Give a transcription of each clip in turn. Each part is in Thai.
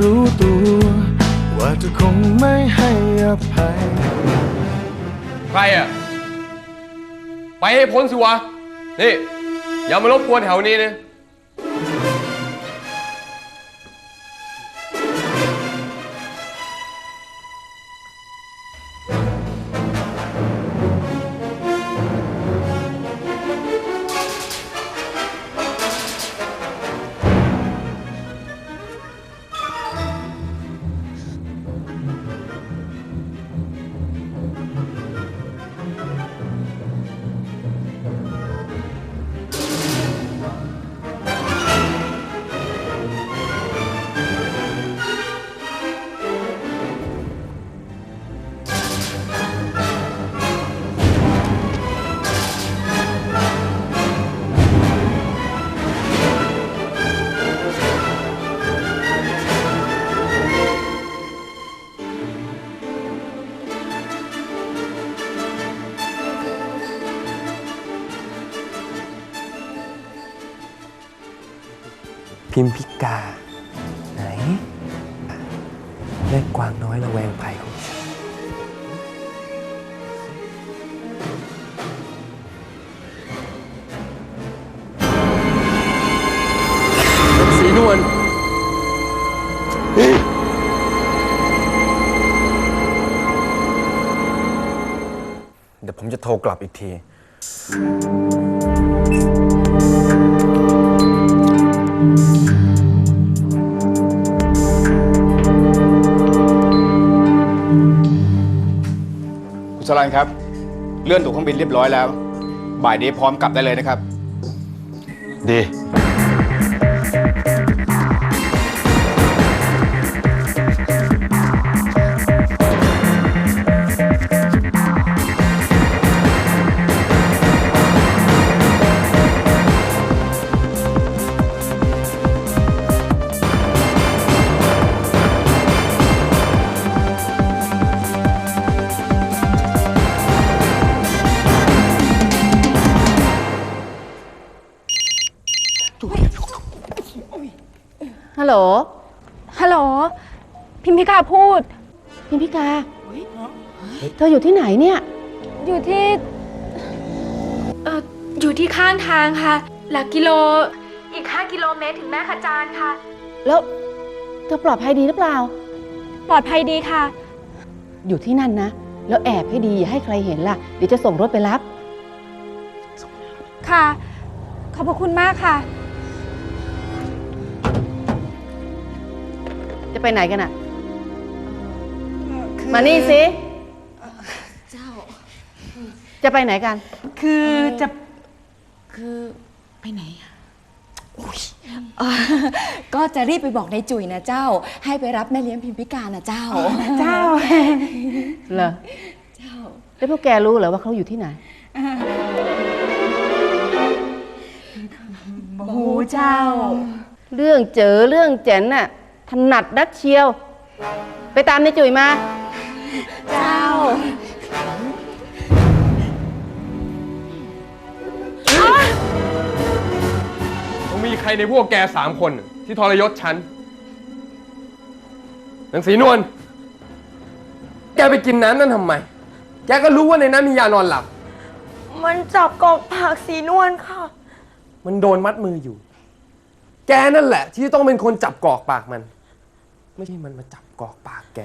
รู้ตัว ว่าจะคงไม่ให้อภัย ใครอะ ไปให้พ้นสิวะ นี่ อย่ามารบกวนแถวนี้นะ พิมพิกา ไหนเลขกวางน้อยระแวงภัยของฉันสีนวลเดี๋ยวผมจะโทรกลับอีกที คุณสรันครับ เลื่อนตั๋วเครื่องบินเรียบร้อยแล้ว บ่ายนี้พร้อมกลับได้เลยนะครับ ดี ฮัลโหล ฮัลโหล พิมพิกาพูด พิมพิกา เธออยู่ที่ไหนเนี่ย อยู่ที่ เอ่ออยู่ที่ข้างทางค่ะ หลักกิโล อีก 5 กิโลเมตรถึงแม่ขจานค่ะ แล้วเธอปลอดภัยดีหรือเปล่า ปลอดภัยดีค่ะ อยู่ที่นั่นนะ แล้วแอบให้ดีอย่าให้ใครเห็นล่ะ เดี๋ยวจะส่งรถไปรับ ค่ะ ขอบพระคุณมากค่ะ ไปไหนกันอะมานี่สิ เจ้า จะไปไหนกัน คือจะคือไปไหนอะอ่าก็จะรีบไปบอกนายจุ๋ยนะเจ้า ให้ไปรับแม่เลี้ยงพิมพิการนะเจ้า เจ้าเหรอเจ้า แล้วพวกแกรู้เหรอว่าเขาอยู่ที่ไหนหูเจ้า เรื่องเจอเรื่องแจนน่ะ ถนัดนักเชียว ไปตามในจุ๋ยมา เจ้า ต้องมีใครในพวกแกสามคนที่ทรยศฉันนางสีนวล แกไปกินน้ำนั่นทำไม แกก็รู้ว่าในนั้นมียานอนหลับ มันจับกอกผักสีนวลค่ะ มันโดนมัดมืออยู่ แกนั่นแหละ ที่ต้องเป็นคนจับกอกปากมัน ไม่ใช่มันมาจับกอกปากแก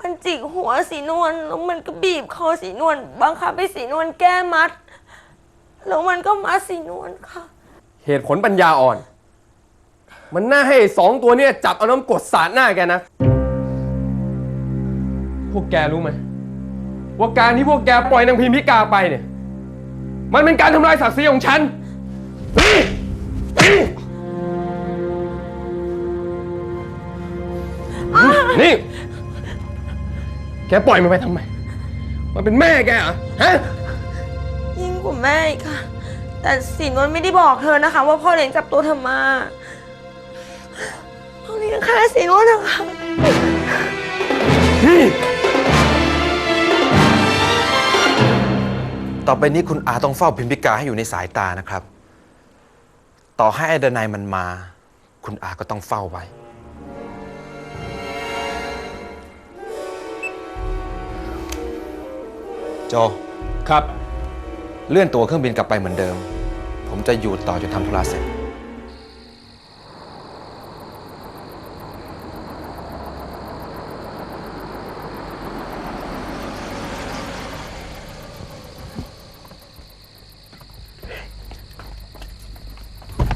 มันจิกหัวสีนวลแล้วมันก็บีบคอสีนวลบังคับให้สีนวลแก้มัด แล้วมันก็มัดสีนวลค่ะ เหตุผลปัญญาอ่อน มันน่าให้ไอ้สองตัวเนี่ยจับเอาน้ำกรดสาดหน้าแกนะ พวกแกรู้ไหมว่าการที่พวกแกปล่อยนางพิมพิกาไปเนี่ย มันเป็นการทำลายศักดิ์ศรีของฉันเฮ้ นี่ แกปล่อยมันไปทำไม มันเป็นแม่แกเหรอ ฮะ ยิ่งกว่าแม่อีกค่ะ แต่สีนวลไม่ได้บอกเธอนะคะ ว่าพ่อเลี้ยงจับตัวเธอมาพ่อเลี้ยงฆ่าสีนวลนะคะต่อไปนี้คุณอาต้องเฝ้าพิมพิกาให้อยู่ในสายตานะครับ ต่อให้ไอ้ดนายมันมา คุณอาก็ต้องเฝ้าไว้ โจ ครับ เลื่อนตัวเครื่องบินกลับไปเหมือนเดิม ผมจะอยู่ต่อจนทำธุระเสร็จ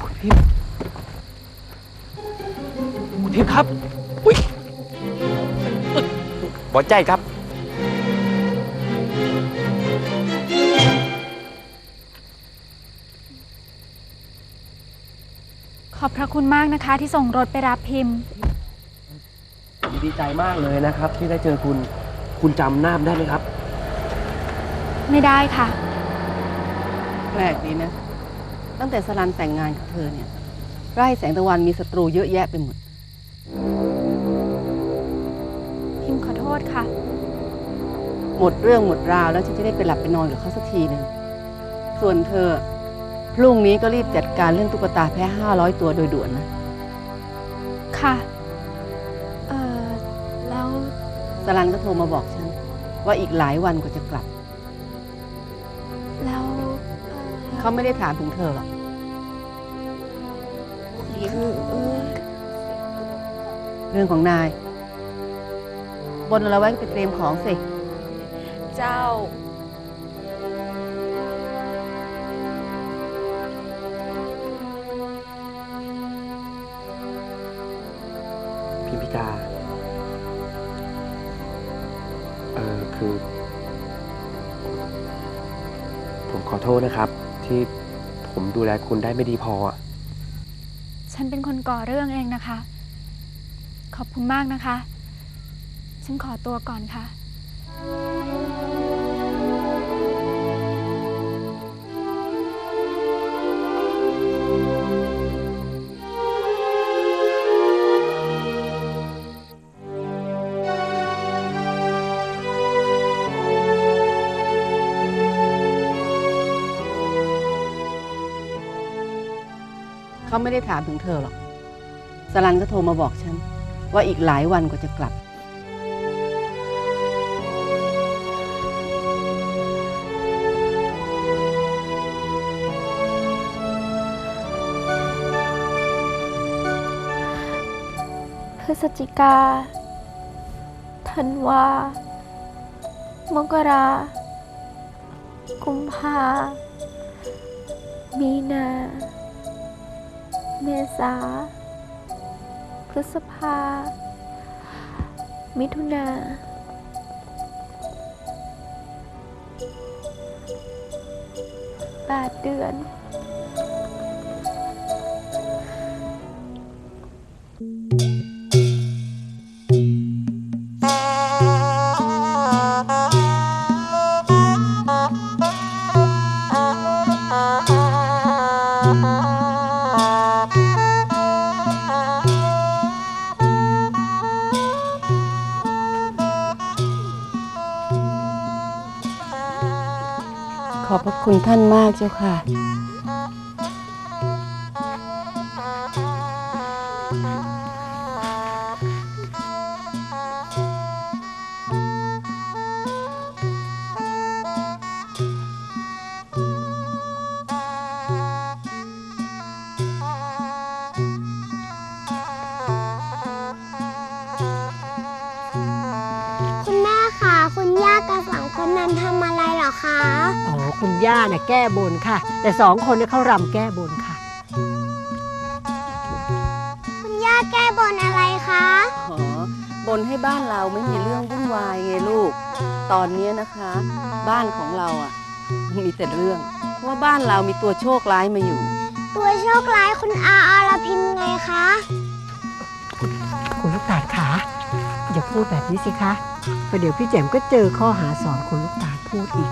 คุณพิมพ์ครับ อุ้ยบอใจครับ ขอบพระคุณมากนะคะที่ส่งรถไปรับพิมพ์ ดีใจมากเลยนะครับ ที่ได้เจอคุณ คุณจำหน้าผมได้ไหมครับ ไม่ได้ค่ะ แปลกดีนะ ตั้งแต่สลันแต่งงานกับเธอเนี่ย ไร่แสงตะวันมีศัตรูเยอะแยะไปหมด พิมพ์ขอโทษค่ะ หมดเรื่องหมดราวแล้วฉันจะได้ไปหลับไปนอนกับเขาสักทีหนึ่งส่วนเธอ พรุ่งนี้ก็รีบจัดการเรื่องตุ๊กตาแพ้ห้าร้อยตัวโดยด่วนนะ ค่ะ เอ่อแล้วสลันก็โทรมาบอกฉัน ว่าอีกหลายวันกว่าจะกลับ แล้วเอ่อเขาไม่ได้ถามถึงเธอหรอก คือเอ่อเรื่องของนาย บนเอาไว้ก็ไปเตรียมของสิ เจ้า จาเออคือ ผมขอโทษนะครับ ที่ผมดูแลคุณได้ไม่ดีพออะฉันเป็นคนก่อเรื่องเองนะคะ ขอบคุณมากนะคะ ฉันขอตัวก่อนค่ะ เขาไม่ได้ถามถึงเธอหรอกสลันก็โทรมาบอกฉัน ว่าอีกหลายวันกว่าจะกลับ พฤศจิกา ธันวา มกรา กุมภา มีนา เมษา พฤษภา มิถุนาแปดเดือน คุณท่านมากเจ้าค่ะ คะ อ๋อคุณย่าน่ะแก้บนค่ะ แต่สองคนเนี่ยเขารำแก้บนค่ะ คุณย่าแก้บนอะไรคะ ขอบนให้บ้านเราไม่มีเรื่องวุ่นวายไงลูก ตอนนี้นะคะ บ้านของเราอะมีแต่เรื่อง เพราะว่าบ้านเรามีตัวโชคร้ายมาอยู่ ตัวโชคร้ายคุณอาอารพิมไงคะ คุณลูกตาดขาอย่าพูดแบบนี้สิคะเพราะเดี๋ยวพี่แจ่มก็เจอข้อหาสอนคุณลูกตาดพูดอีก